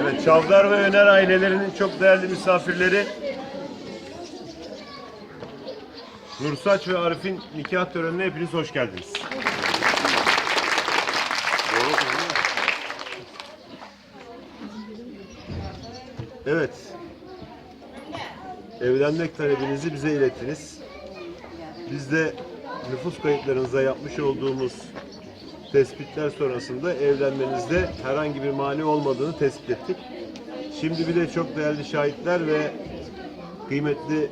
Evet, Çavdar ve Öner ailelerinin çok değerli misafirleri Nursaç ve Arif'in nikah törenine hepiniz hoş geldiniz. Doğru değil mi? Evet. Evlenmek talebinizi bize ilettiniz. Biz de nüfus kayıtlarınıza yapmış olduğumuz tespitler sonrasında evlenmenizde herhangi bir mani olmadığını tespit ettik. Şimdi bir de çok değerli şahitler ve kıymetli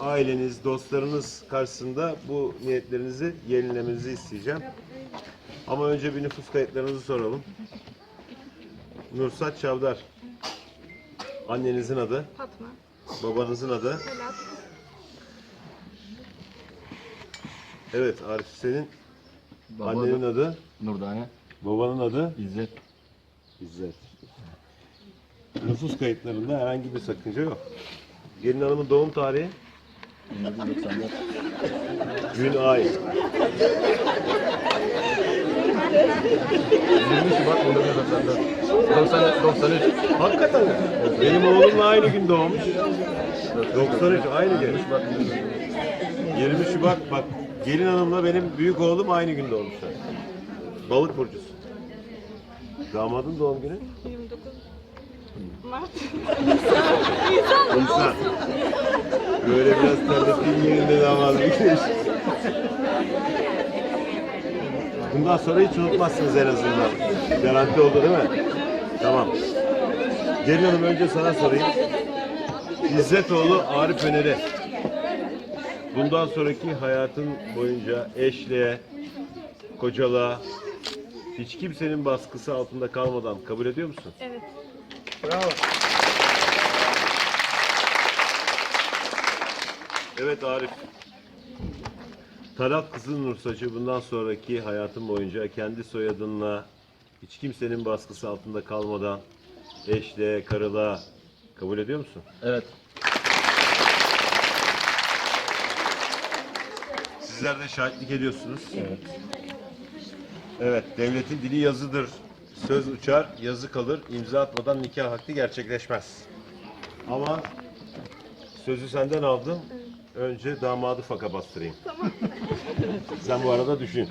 aileniz, dostlarınız karşısında bu niyetlerinizi yenilemenizi isteyeceğim. Ama önce bir nüfus kayıtlarınızı soralım. Nursat Çavdar. Annenizin adı, Fatma, babanızın adı. Evet Arif senin Baba annenin da- adı, Nurdane, babanın adı İzzet. İzzet. Nüfus kayıtlarında herhangi bir sakınca yok. Gelin hanımın doğum tarihi, 1994. gün, ay. 20 Şubat 1994. 90, 93. Hakikaten? Benim oğlumla aynı gün doğmuş. 93 aynı gün. 20 Şubat 20 Şubat bak gelin hanımla benim büyük oğlum aynı gün doğmuşlar. Balık burcusu. Damadın doğum günü? 29 Mart. Nisan. Böyle biraz terlettiğim yerinde damadım. Bundan sonra hiç unutmazsınız en azından. Garanti oldu değil mi? Tamam. Gelin hanım önce sana sorayım. İzzetoğlu Arif Öner'e bundan sonraki hayatın boyunca eşliğe, kocalığa, hiç kimsenin baskısı altında kalmadan kabul ediyor musun? Evet. Evet Arif. Talat Kızıl Nursaç'ı bundan sonraki hayatın boyunca kendi soyadınla hiç kimsenin baskısı altında kalmadan eşle, karılığa kabul ediyor musun? Evet. Sizler de şahitlik ediyorsunuz. Evet. Evet, devletin dili yazıdır. Söz uçar, yazı kalır. İmza atmadan nikah hakkı gerçekleşmez. Ama sözü senden aldım. Önce damadı faka bastırayım. Tamam. Sen bu arada düşün.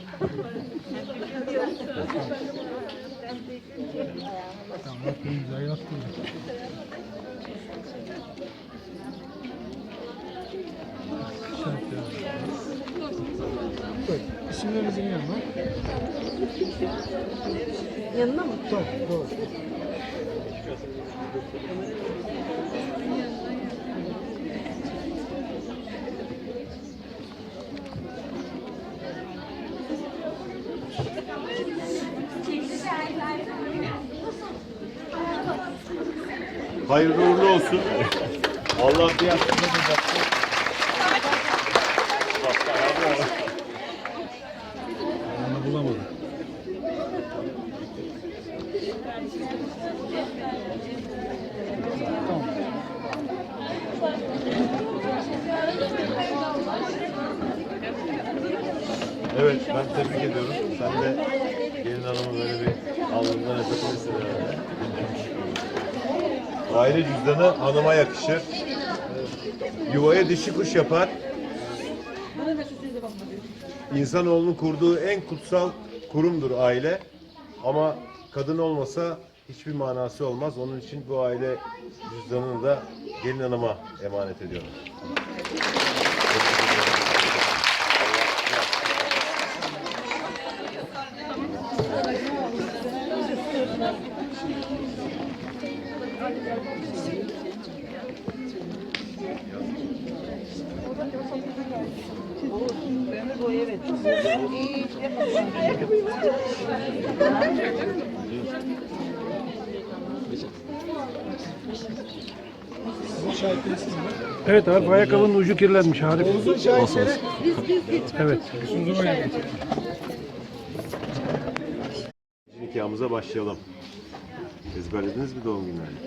İsimlerinizin yanına. Yanına mı? Tamam, doğru. Hayırlı uğurlu olsun. Allah bir Onu bulamadım. Evet ben tebrik ediyorum. Sen de gelin hanımı böyle bir alnından öpebilirsin Aile cüzdanı hanıma yakışır. Yuvaya dişi kuş yapar. İnsanoğlunun kurduğu en kutsal kurumdur aile. Ama kadın olmasa hiçbir manası olmaz. Onun için bu aile cüzdanını da gelin hanıma emanet ediyorum. Evet abi ayakkabının ucu kirlenmiş Arif. Olsun. Evet. Nikahımıza başlayalım. Ezberlediniz mi doğum günlerini?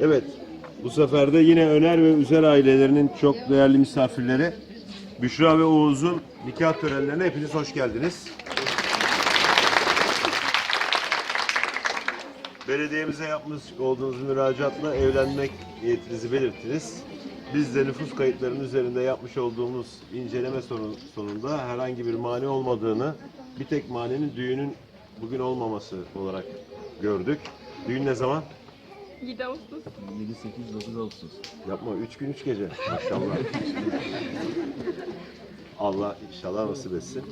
evet. Bu sefer de yine Öner ve Üzer ailelerinin çok değerli misafirleri Büşra ve Oğuz'un nikah törenlerine hepiniz hoş geldiniz. Belediyemize yapmış olduğunuz müracaatla evlenmek niyetinizi belirttiniz. Biz de nüfus kayıtlarının üzerinde yapmış olduğumuz inceleme sonu- sonunda herhangi bir mani olmadığını, bir tek maninin düğünün bugün olmaması olarak gördük. Düğün ne zaman? 7 Ağustos. 7, 8, 9 Ağustos. Yapma 3 gün 3 gece. Maşallah. Allah inşallah nasip etsin.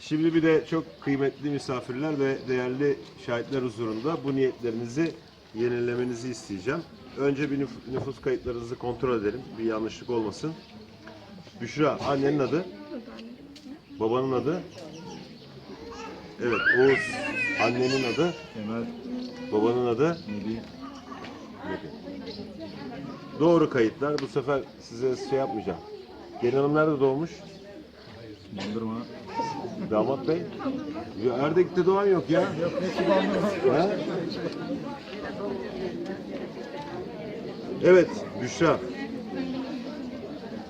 Şimdi bir de çok kıymetli misafirler ve değerli şahitler huzurunda bu niyetlerinizi yenilemenizi isteyeceğim. Önce bir nüf- nüfus kayıtlarınızı kontrol edelim. Bir yanlışlık olmasın. Büşra, annenin adı? Babanın adı? Evet, Oğuz. Annenin adı? Emel, Babanın adı? Nebi, Doğru kayıtlar. Bu sefer size şey yapmayacağım. Gelin hanım nerede doğmuş? Bandırma, Damat bey? Ya Erdek'te doğan yok ya. Yok ne Evet Büşra.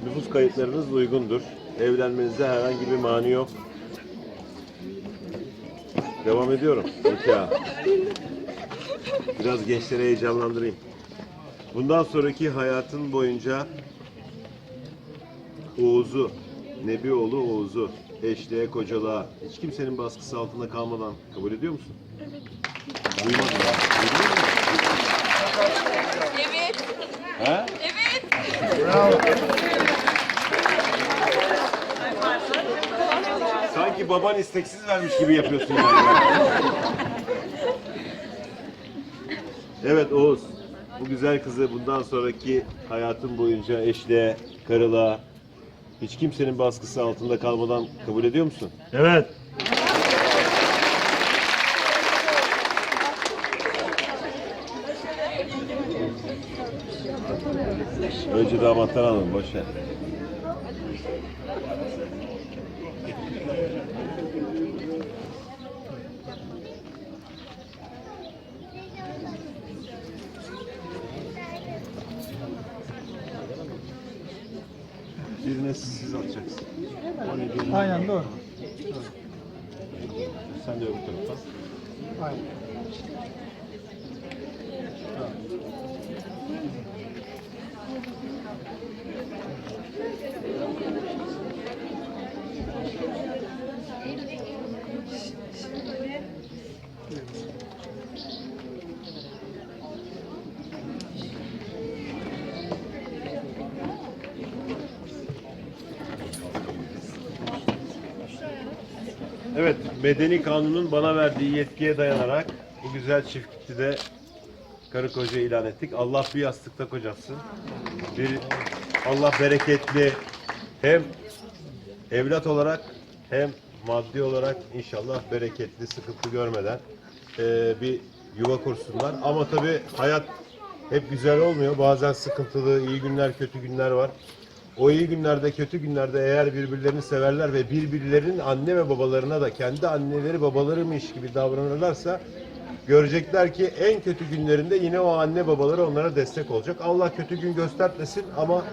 Nüfus kayıtlarınız uygundur. Evlenmenizde herhangi bir mani yok. Devam ediyorum. Nikah. Biraz gençleri heyecanlandırayım. Bundan sonraki hayatın boyunca Oğuz'u, Nebioğlu Oğuz'u eşliğe, kocalığa, hiç kimsenin baskısı altında kalmadan kabul ediyor musun? Evet. Mu? Evet. He? Evet. Sanki baban isteksiz vermiş gibi yapıyorsun yani. evet Oğuz, bu güzel kızı bundan sonraki hayatın boyunca eşliğe, karılığa, hiç kimsenin baskısı altında kalmadan kabul ediyor musun? Evet. Önce damattan alalım, boş ver. Birine siz atacaksın. Aynen doğru. Sen de öbür tarafa. Aynen. Evet, medeni kanunun bana verdiği yetkiye dayanarak bu güzel çifti de karı koca ilan ettik. Allah bir yastıkta kocatsın. Bir Allah bereketli hem evlat olarak hem maddi olarak inşallah bereketli, sıkıntı görmeden eee, bir yuva kursunlar. Ama tabii hayat hep güzel olmuyor. Bazen sıkıntılı, iyi günler, kötü günler var. O iyi günlerde, kötü günlerde eğer birbirlerini severler ve birbirlerinin anne ve babalarına da kendi anneleri babalarıymış gibi davranırlarsa görecekler ki en kötü günlerinde yine o anne babaları onlara destek olacak. Allah kötü gün göstermesin ama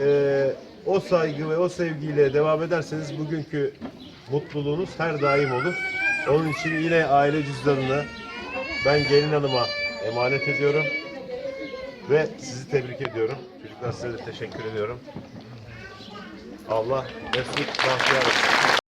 eee, o saygı ve o sevgiyle devam ederseniz bugünkü mutluluğunuz her daim olur. Onun için yine aile cüzdanını ben gelin hanıma emanet ediyorum. Ve sizi tebrik ediyorum. Çocuklar size de teşekkür ediyorum. Allah mesut bahtiyar